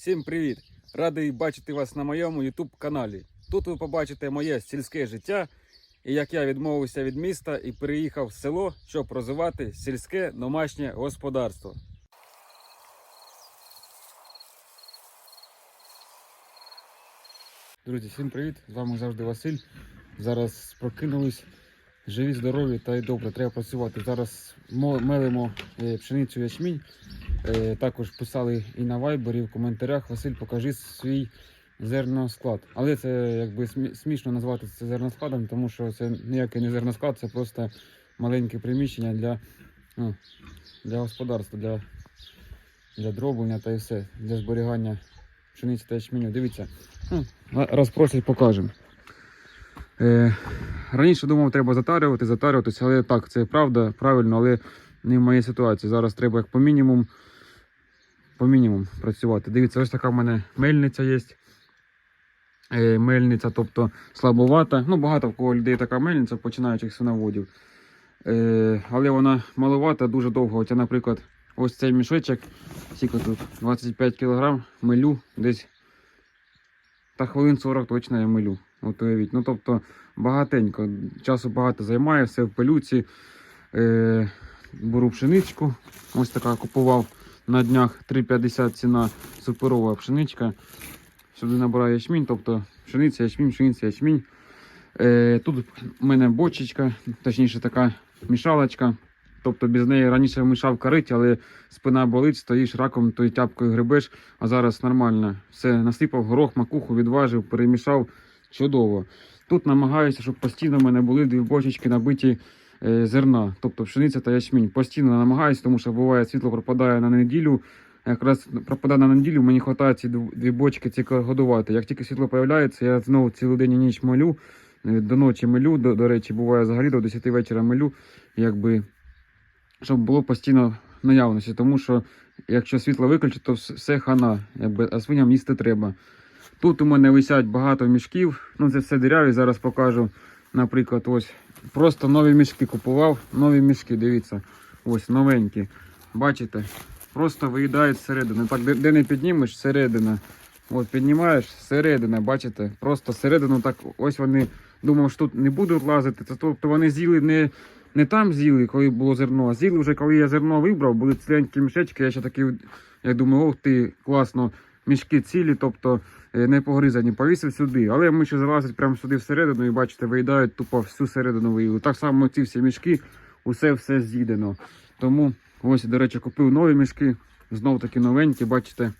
Всім привіт! Радий бачити вас на моєму YouTube каналі. Тут ви побачите моє сільське життя і як я відмовився від міста і переїхав в село, щоб розвивати сільське домашнє господарство. Друзі, всім привіт! З вами завжди Василь. Зараз прокинулись. Живі, здорові та й добре, треба працювати. Зараз мелимо е, пшеницю ячмінь. Е, Також писали і на вайбері, в коментарях. Василь, покажи свій зерносклад. Але це якби смішно назвати це зерноскладом, тому що це ніякий не зерносклад, це просто маленьке приміщення для, ну, для господарства, для, для дроблення та і все, для зберігання пшениці та ячменю. Дивіться, ну, раз просять, покажемо. Е, раніше думав, треба затарювати, затарюватися, але так, це правда, правильно, але не в моїй ситуації. Зараз треба як по мінімум, по мінімум працювати. Дивіться, ось така в мене мельниця є. Е, мельниця, тобто слабовата. Ну, багато в кого людей така мельниця, починаючих свиноводів. Е, але вона маловата, дуже довго. От наприклад, ось цей мішечок, скільки тут 25 кг, милю десь та хвилин 40 точно я милю. От уявіть. Ну, тобто багатенько, часу багато займає, все в пилюці. Е, беру пшеничку. Ось така купував на днях 3,50 ціна суперова пшеничка. Сюди набираю ячмінь, тобто пшениця, ячмінь, пшениця, ячмінь. Е, тут у мене бочечка, точніше така мішалочка. Тобто без неї раніше мішав карить, але спина болить, стоїш раком, то й тяпкою грибеш, а зараз нормально. Все, насипав горох, макуху, відважив, перемішав чудово. Тут намагаюся, щоб постійно в мене були дві бочечки набиті зерна, тобто пшениця та ячмінь. Постійно намагаюся, тому що буває світло пропадає на неділю. Якраз пропадає на неділю, мені вистачає ці дві бочки ці годувати. Як тільки світло з'являється, я знову цілий день і ніч молю. е, До ночі милю, до, до речі, буває взагалі до 10 вечора милю, якби, щоб було постійно наявності. Тому що якщо світло виключить, то все хана, якби, а свиням їсти треба. Тут у мене висять багато мішків. Ну, це все диряві, зараз покажу. Наприклад, ось просто нові мішки купував. Нові мішки, дивіться. Ось новенькі. Бачите? Просто виїдають зсередини. Так, де, де не піднімеш, середина. От піднімаєш, середина, бачите? Просто середину так ось вони думав, що тут не будуть лазити. Тобто вони з'їли не, не там з'їли, коли було зерно, а з'їли вже коли я зерно вибрав, були ціленькі мішечки. Я ще такий, я думаю, ох ти, класно, мішки цілі, тобто е, не погризані, повісив сюди. Але ми ще залазять прямо сюди всередину і бачите, виїдають тупо всю середину виїли. Так само ці всі мішки, усе все з'їдено. Тому ось, до речі, купив нові мішки, знов таки новенькі, бачите.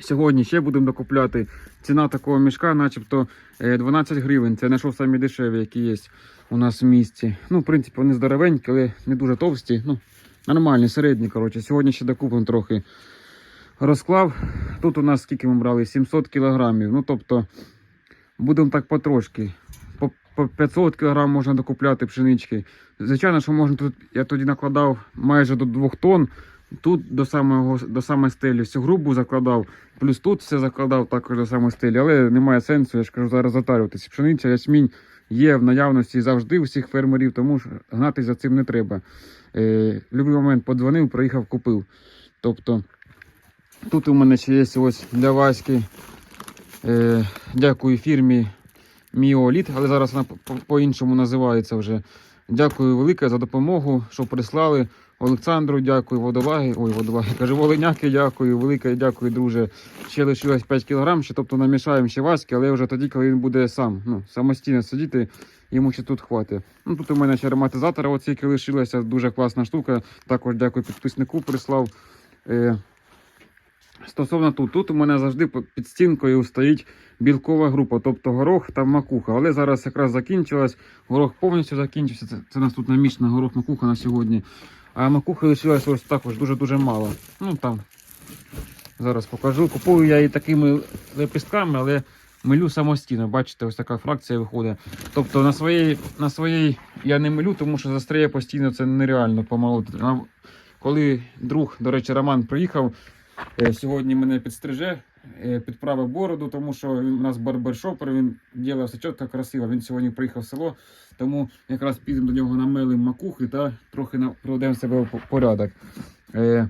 Сьогодні ще будемо докупляти. Ціна такого мішка, начебто е, 12 гривень. Це знайшов самі дешеві, які є у нас в місті. Ну, в принципі, вони здоровенькі, але не дуже товсті. Ну, нормальні, середні. коротше. Сьогодні ще докупимо трохи. Розклав. Тут у нас скільки ми брали? 700 кілограмів. Ну, тобто, будемо так потрошки. По, по 500 кг можна докупляти пшенички. Звичайно, що можна тут, я тоді накладав майже до 2 тонн. Тут до самого до самої стелі всю грубу закладав, плюс тут все закладав також до самої стелі, але немає сенсу, я ж кажу, зараз затарюватися. Пшениця, ячмінь є в наявності завжди у всіх фермерів, тому що гнатися за цим не треба. Е, будь-який момент подзвонив, приїхав, купив. Тобто тут у мене ще є ось для Васьки. Е, дякую фірмі Міоліт, але зараз вона по- по- по-іншому називається вже. Дякую велике за допомогу, що прислали. Олександру дякую, водолаги. Ой, водолаги, кажу, волиняки дякую, велике дякую, друже. Ще лишилось 5 кг, ще, тобто намішаємо ще васьки, але вже тоді, коли він буде сам, ну, самостійно сидіти, йому ще тут хватить. Ну, тут у мене ще ароматизатора оціки лишилася, дуже класна штука. Також дякую підписнику, прислав. Е, Стосовно тут, тут у мене завжди під стінкою стоїть білкова група, тобто горох та макуха. Але зараз якраз закінчилась, горох повністю закінчився. Це, це у нас тут намішана горох макуха на сьогодні. А макухи лишилось ось також дуже-дуже мало. Ну там зараз покажу. Купую я її такими лепістками, але милю самостійно. Бачите, ось така фракція виходить. Тобто на своїй, на своїй я не милю, тому що застряє постійно це нереально помолотити. Коли друг, до речі, Роман приїхав, сьогодні мене підстриже, е, підправив бороду, тому що він у нас барбершопер, він робить все чітко, красиво. Він сьогодні приїхав в село, тому якраз підемо до нього намелим макухи та трохи приведемо себе в порядок. Е,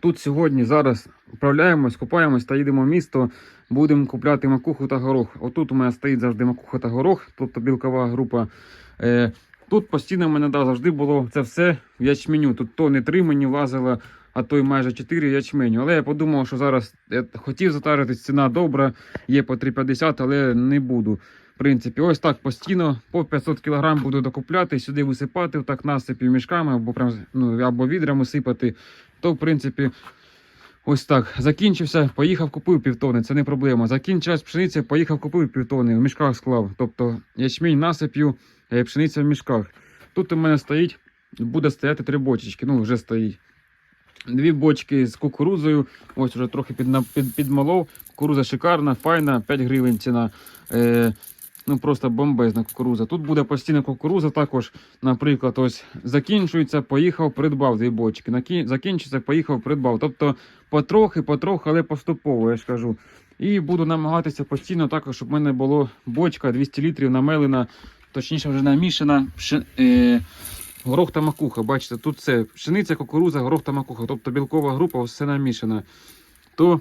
Тут сьогодні зараз вправляємось, купаємось та їдемо в місто. Будемо купляти макуху та горох. Отут у мене стоїть завжди макуха та горох, тобто білкова група. Е, тут постійно в мене да, завжди було це все в ячменю. Тут то не три мені влазило, а то й майже 4 ячменю. Але я подумав, що зараз я хотів затаритись, ціна добра, є по 3,50, але не буду. В принципі, ось так постійно по 500 кг буду докупляти, сюди висипати, так насипів мішками або прям ну, або відрами сипати. То, в принципі, ось так. Закінчився, поїхав, купив півтони, це не проблема. Закінчилась пшениця, поїхав, купив півтони, в мішках склав. Тобто ячмінь насип'ю, е, пшениця в мішках. Тут у мене стоїть, буде стояти три бочечки, ну вже стоїть. Дві бочки з кукурудзою, ось вже трохи під, під, підмолов. Кукуруза шикарна, файна, 5 гривень ціна. Е, ну просто бомбезна кукуруза. Тут буде постійна кукуруза також. Наприклад, ось закінчується, поїхав, придбав дві бочки. Накі- Закінчиться, поїхав, придбав. Тобто потрохи, потрохи, але поступово, я ж кажу. І буду намагатися постійно також, щоб в мене було бочка 200 літрів намелена, точніше вже намішана. Е, Горох та макуха, бачите, тут все пшениця, кукуруза, горох та макуха, тобто білкова група, все намішана. То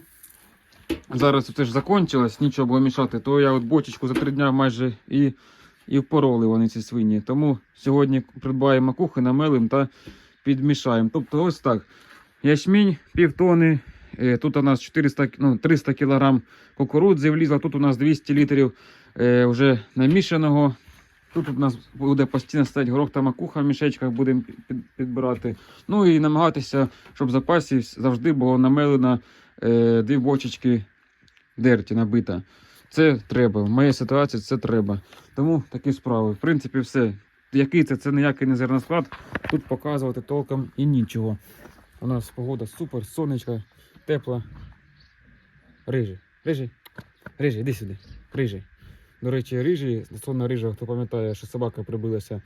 зараз це ж закончилось, нічого було мішати, то я от бочечку за три дня майже і, і впороли вони ці свині. Тому сьогодні придбаємо макухи, намелим та підмішаємо. Тобто ось так. Ячмінь півтони. е, Тут у нас 400, ну, 300 кг кукурудзи влізло, тут у нас 200 літрів е, вже намішаного. Тут у нас буде постійно стояти горох та макуха в мішечках, будемо підбирати. Ну і намагатися, щоб в запасі завжди було намелено е, дві бочечки дерті набита. Це треба. В моїй ситуації це треба. Тому такі справи. В принципі, все. Який це, це ніякий не зерносклад. Тут показувати толком і нічого. У нас погода супер, сонечка, тепла. Рижий. Рижий. Рижий, іди сюди. Рижий. До речі, рижий, сонна рижа, хто пам'ятає, що собака прибилася.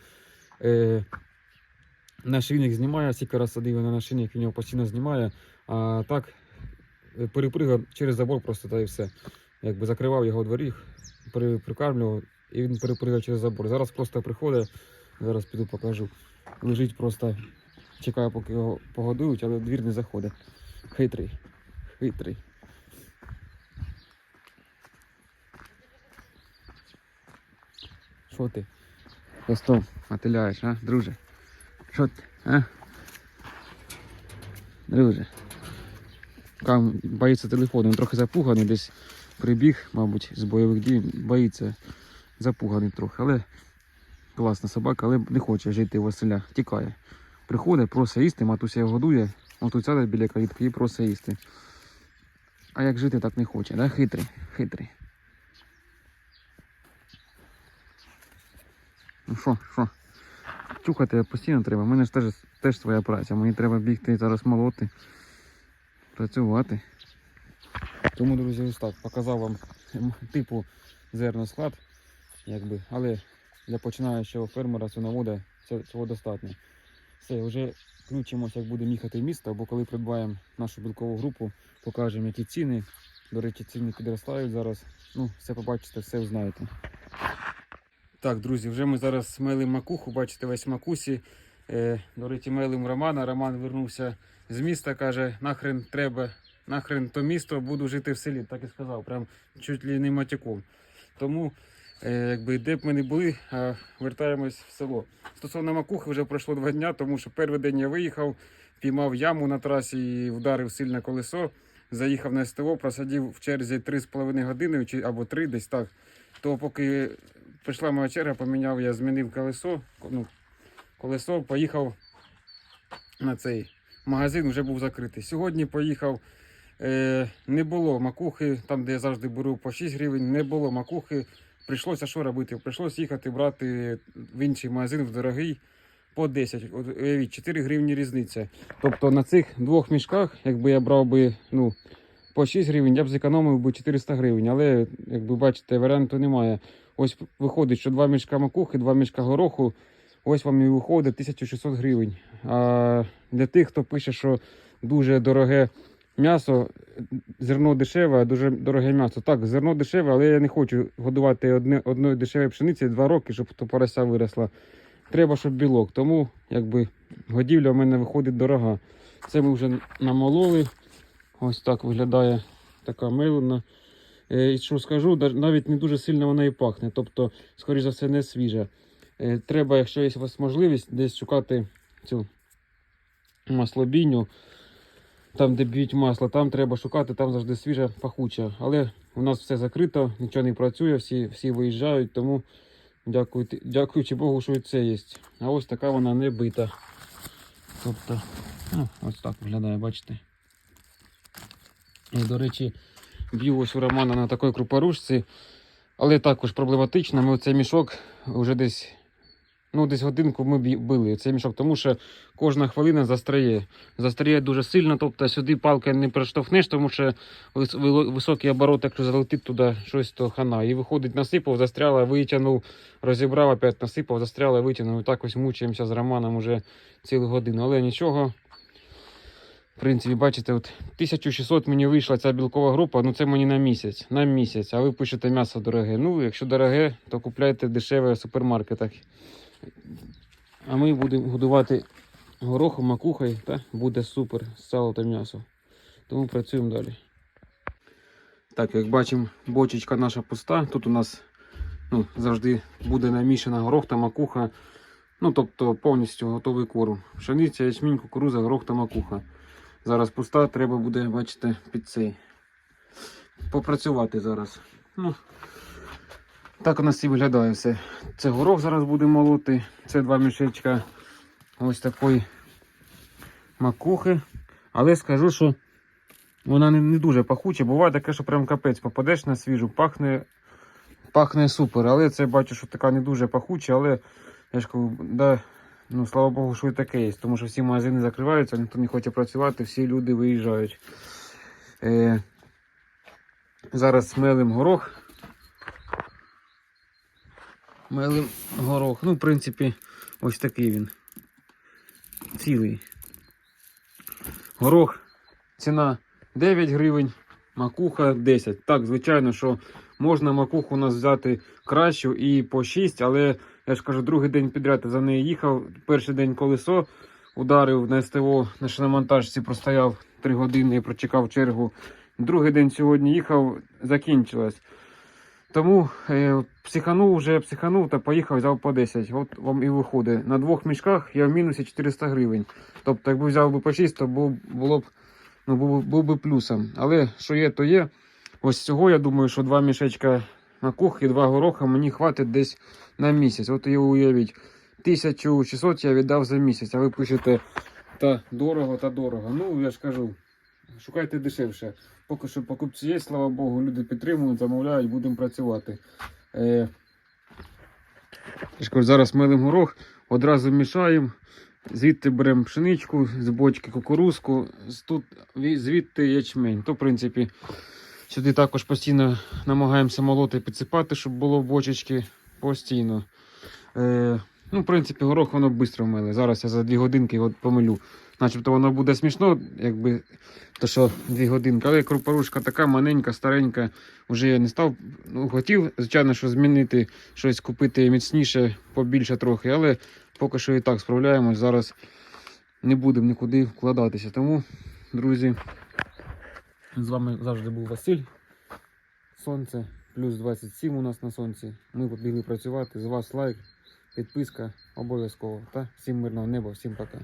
Е, нашийник знімає, скільки раз садив на нашийник, він його постійно знімає. А так е, перепригав через забор просто та і все. Якби закривав його дворіг, при, прикармлював, і він перепригав через забор. Зараз просто приходить, зараз піду покажу. Лежить просто, чекає, поки його погодують, але двір не заходить. Хитрий. Хитрий. Що ти? Хвостом мотиляєш, а, друже? Що ти, а? Друже. Кам боїться телефону, він трохи запуганий, десь прибіг, мабуть, з бойових дій, боїться запуганий трохи, але класна собака, але не хоче жити в Василя, тікає. Приходить, просить їсти, матуся його годує, отут сяде біля калітки і просить їсти. А як жити так не хоче, да? Хитрий, хитрий. Ну що, що? Чухати постійно треба. У мене ж теж, теж своя праця. Мені треба бігти зараз молоти, працювати. Тому, друзі, ось так показав вам типу зерносклад, якби, але для починаючого фермера свиновода цього достатньо. Все, вже включимося, як будемо їхати в місто, або коли придбаємо нашу білкову групу, покажемо, які ціни. До речі, ціни підростають зараз. Ну, все побачите, все узнаєте. Так, друзі, вже ми зараз мили макуху, бачите, весь макусі. Е, до речі, милим Романа. Роман вернувся з міста, каже, нахрен треба, нахрен то місто, буду жити в селі. Так і сказав, прям чуть ли не матяком. Тому, е, якби де б ми не були, а вертаємось в село. Стосовно макухи вже пройшло два дня, тому що перший день я виїхав, піймав яму на трасі і вдарив сильне колесо. Заїхав на СТО, просадів в черзі 3,5 години або 3 десь так. То поки прийшла моя черга, поміняв, я змінив колесо, ну, колесо, поїхав на цей магазин, вже був закритий. Сьогодні поїхав, е, не було макухи, там, де я завжди беру по 6 гривень, не було макухи. Прийшлося що робити? Прийшлося їхати брати в інший магазин, в дорогий, по 10. От, уявіть, 4 гривні різниця. Тобто на цих двох мішках, якби я брав би, ну, по 6 гривень, я б зекономив би 400 гривень. Але, як ви бачите, варіанту немає. Ось виходить, що два мішка макухи, два мішка гороху. Ось вам і виходить 1600 гривень. А для тих, хто пише, що дуже дороге м'ясо, зерно дешеве, а дуже дороге м'ясо. Так, зерно дешеве, але я не хочу годувати одне, одної дешевої пшениці два роки, щоб то порося виросла. Треба, щоб білок. Тому якби годівля в мене виходить дорога. Це ми вже намололи. Ось так виглядає така мелена. Е, І що скажу, навіть не дуже сильно вона і пахне. Тобто, скоріш за все, не свіжа. Е, Треба, якщо є у вас можливість, десь шукати цю маслобійню. Там, де б'ють масло, там треба шукати, там завжди свіжа пахуча. Але у нас все закрито, нічого не працює, всі, всі виїжджають, тому дякую, дякуючи Богу, що це є. А ось така вона не бита. Тобто, ну, ось так виглядає, бачите. І, до речі, ось у Романа на такій крупорушці, але також проблематично. Ми оцей мішок вже десь, ну, десь годинку ми били цей мішок, тому що кожна хвилина застряє. Застряє дуже сильно, тобто сюди палки не проштовхнеш, тому що високий оборот, якщо залетить туди щось, то хана. І виходить, насипав, застряла, витягнув, розібрав, опять насипав, застряла, витягнув. І так ось мучаємося з Романом уже цілу годину. Але нічого. Принципі, бачите, от 1600 мені вийшла ця білкова група, ну це мені на місяць. На місяць. А ви пишете м'ясо дороге. Ну, якщо дороге, то купляйте дешеве в супермаркетах. А ми будемо годувати горохом, макухою, та буде супер сало та м'ясо. Тому працюємо далі. Так, як бачимо, бочечка наша пуста. Тут у нас ну, завжди буде намішана горох та макуха. Ну, тобто повністю готовий корм. Пшениця, ячмінь, кукуруза, горох та макуха. Зараз пуста, треба буде, бачите, під цей. Попрацювати зараз. Ну, так у нас і виглядає все. Це горох зараз буде молоти. Це два мішечка ось такої макухи. Але скажу, що вона не, не дуже пахуча. Буває таке, що прям капець попадеш на свіжу, пахне, пахне супер. Але це бачу, що така не дуже пахуча, але я ж кажу, да, ну, слава Богу, що і таке є. Тому що всі магазини закриваються, ніхто не хоче працювати, всі люди виїжджають. Е, зараз мелим горох. Мелим горох. Ну, в принципі, ось такий він. Цілий. Горох. Ціна 9 гривень, макуха 10. Так, звичайно, що можна макуху у нас взяти кращу і по 6, але я ж кажу, другий день підряд за нею їхав. Перший день колесо ударив на СТО на шиномонтажці, простояв 3 години і прочекав чергу. Другий день сьогодні їхав, закінчилась. Тому е, психанув вже психанув та поїхав, взяв по 10. От вам і виходить. На двох мішках я в мінусі 400 гривень. Тобто, якби взяв би по 6, то було б, ну, був би плюсом. Але що є, то є. Ось цього, я думаю, що два мішечка макух і два гороха мені хватить десь на місяць. От і уявіть, 1600 я віддав за місяць, а ви пишете та дорого, та дорого. Ну, я ж кажу, шукайте дешевше. Поки що покупці є, слава Богу, люди підтримують, замовляють, будемо працювати. Е, зараз милим горох, одразу мішаємо. Звідти беремо пшеничку, з бочки кукурузку, тут, звідти ячмень. То, в принципі, сюди також постійно намагаємося молоти, підсипати, щоб було бочечки постійно. Е, ну, в принципі, горох воно швидко миле. Зараз я за 2 годинки його помилю. Начебто воно буде смішно, якби то що 2 годинки, але крупорушка така маленька, старенька. Вже я не став. Ну, хотів, звичайно, що змінити щось купити міцніше, побільше трохи, але поки що і так справляємось. Зараз не будемо нікуди вкладатися. Тому, друзі, з вами завжди був Василь. Сонце плюс 27 у нас на сонці. Ми побігли працювати. З вас лайк, підписка обов'язково. Та всім мирного неба, всім пока.